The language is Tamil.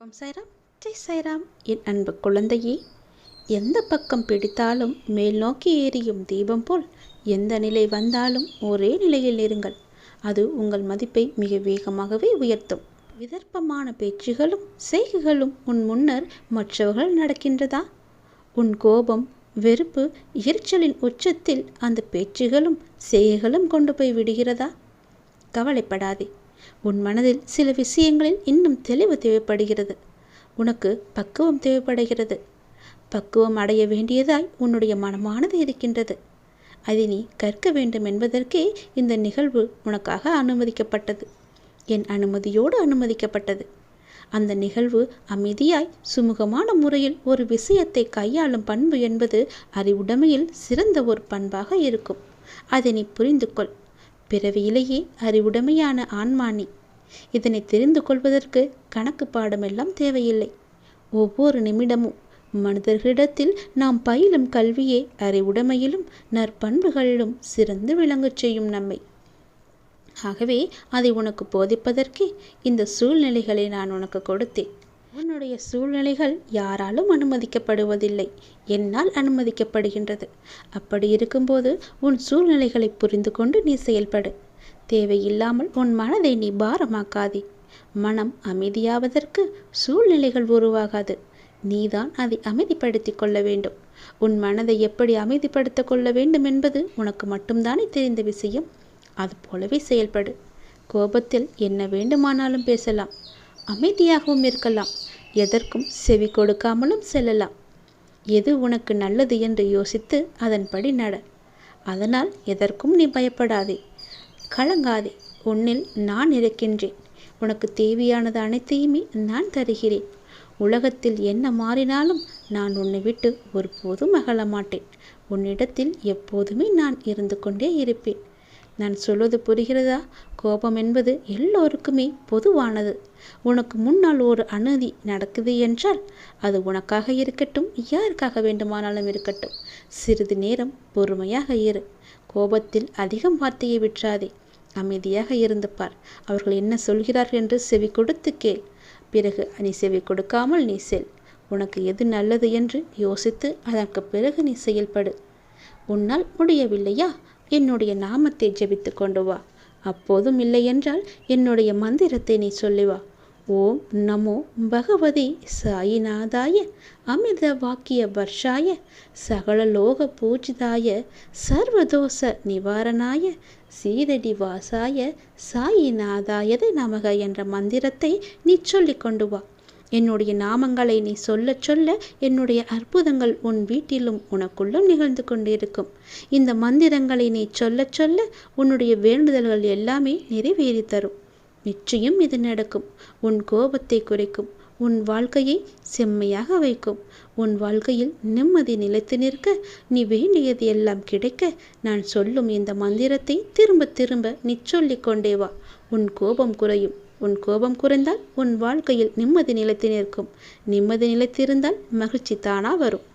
ஓம் சைராம். ஜெய் சைராம். என் அன்பு குழந்தையே எந்த பக்கம் பிடித்தாலும் மேல் நோக்கி எரியும் தீபம் போல் எந்த நிலை வந்தாலும் ஒரே நிலையில் இருங்கள். அது உங்கள் மதிப்பை மிக வேகமாகவே உயர்த்தும். விதர்ப்பமான பேச்சுகளும் செய்கைகளும் உன் முன்னர் மற்றவர்கள் நடக்கின்றதா? உன் கோபம் வெறுப்பு எரிச்சலின் உச்சத்தில் அந்த பேச்சுகளும் செய்கைகளும் கொண்டு போய் விடுகிறதா? கவலைப்படாதே. உன் மனதில் சில விஷயங்களில் இன்னும் தெளிவு தேவைப்படுகிறது. உனக்கு பக்குவம் தேவைப்படுகிறது. பக்குவம் அடைய வேண்டியதாய் உன்னுடைய மனமானது இருக்கின்றது. அதை நீ கற்க வேண்டும் என்பதற்கே இந்த நிகழ்வு உனக்காக அனுமதிக்கப்பட்டது. என் அனுமதியோடு அனுமதிக்கப்பட்டது. அந்த நிகழ்வு அமைதியாய் சுமூகமான முறையில் ஒரு விஷயத்தை கையாளும் பண்பு என்பது அறிவுடைமையில் சிறந்த ஒரு பண்பாக இருக்கும். அதை நீ புரிந்து கொள் பிறவியிலேயே அறிவுடைமையான ஆன்மானி. இதனை தெரிந்து கொள்வதற்கு கணக்கு பாடமெல்லாம் தேவையில்லை. ஒவ்வொரு நிமிடமும் மனிதர்களிடத்தில் நாம் பயிலும் கல்வியே அறிவுடைமையிலும் நற்பண்புகளிலும் சிறந்து விளங்கச் செய்யும் நம்மை. ஆகவே அதை உனக்கு போதிப்பதற்கே இந்த சூழ்நிலைகளை நான் உனக்கு கொடுத்தேன். உன்னுடைய சூழ்நிலைகள் யாராலும் அனுமதிக்கப்படுவதில்லை. என்னால் அனுமதிக்கப்படுகின்றது. அப்படி இருக்கும்போது உன் சூழ்நிலைகளை புரிந்து கொண்டு நீ செயல்படு. தேவையில்லாமல் உன் மனதை நீ பாரமாக்காதே. மனம் அமைதியாவதற்கு சூழ்நிலைகள் உருவாகாது. நீதான் அதை அமைதிப்படுத்தி கொள்ள வேண்டும். உன் மனதை எப்படி அமைதிப்படுத்த கொள்ள வேண்டும் என்பது உனக்கு மட்டும்தானே தெரிந்த விஷயம். அது போலவே செயல்படு. கோபத்தில் என்ன வேண்டுமானாலும் பேசலாம். அமைதியாகவும் இருக்கலாம். எதற்கும் செவி கொடுக்காமலும் செல்லலாம். எது உனக்கு நல்லது என்று யோசித்து அதன்படி நட. அதனால் எதற்கும் நீ பயப்படாதே. கலங்காதே. உன்னில் நான் இருக்கின்றேன். உனக்கு தேவையானது அனைத்தையுமே நான் தருகிறேன். உலகத்தில் என்ன மாறினாலும் நான் உன்னை விட்டு ஒருபோதும் அகல மாட்டேன். உன்னிடத்தில் எப்போதுமே நான் இருந்து கொண்டே இருப்பேன். நான் சொல்வது புரிகிறதா? கோபம் என்பது எல்லோருக்குமே பொதுவானது. உனக்கு முன்னால் ஒரு அநீதி நடக்குது என்றால் அது உனக்காக இருக்கட்டும் யாருக்காக வேண்டுமானாலும் இருக்கட்டும். சிறிது நேரம் பொறுமையாக இரு. கோபத்தில் அதிகம் வார்த்தையை விற்றாதே அமைதியாக இருந்து பார். அவர்கள் என்ன சொல்கிறார்கள் என்று செவி கொடுத்து கேள். பிறகு நீ செவி கொடுக்காமல் நீ செல். உனக்கு எது நல்லது என்று யோசித்து அதற்கு பிறகு நீ செயல்படு. உன்னால் முடியவில்லையா? என்னுடைய நாமத்தை ஜெபித்து கொண்டு வா. அப்போதும் இல்லை என்றால் என்னுடைய மந்திரத்தை நீ சொல்லி வா. ஓம் நமோ பகவதி சாயிநாதாய அமிர்த வாக்கிய வர்ஷாய சகல லோக பூஜிதாய சர்வதோஷ நிவாரணாய சீரடி வாசாய சாயிநாதாயத நமக என்ற மந்திரத்தை நீ சொல்லிக் கொண்டு வா. என்னுடைய நாமங்களை நீ சொல்ல சொல்ல என்னுடைய அற்புதங்கள் உன் வீட்டிலும் உனக்குள்ளும் நிகழ்ந்து கொண்டிருக்கும். இந்த மந்திரங்களை நீ சொல்ல சொல்ல உன்னுடைய வேண்டுதல்கள் எல்லாமே நிறைவேறி தரும். நிச்சயம் இது நடக்கும். உன் கோபத்தை குறைக்கும். உன் வாழ்க்கையை செம்மையாக வைக்கும். உன் வாழ்க்கையில் நிம்மதி நிலைத்து நிற்க நீ வேண்டியது எல்லாம் கிடைக்க நான் சொல்லும் இந்த மந்திரத்தை திரும்ப திரும்ப நீ சொல்லிக் கொண்டே வா. உன் கோபம் குறையும். உன் கோபம் குறைந்தால் உன் வாழ்க்கையில் நிம்மதி நிலைத்து நிற்கும். நிம்மதி நிலைத்திருந்தால் மகிழ்ச்சி தானா வரும்.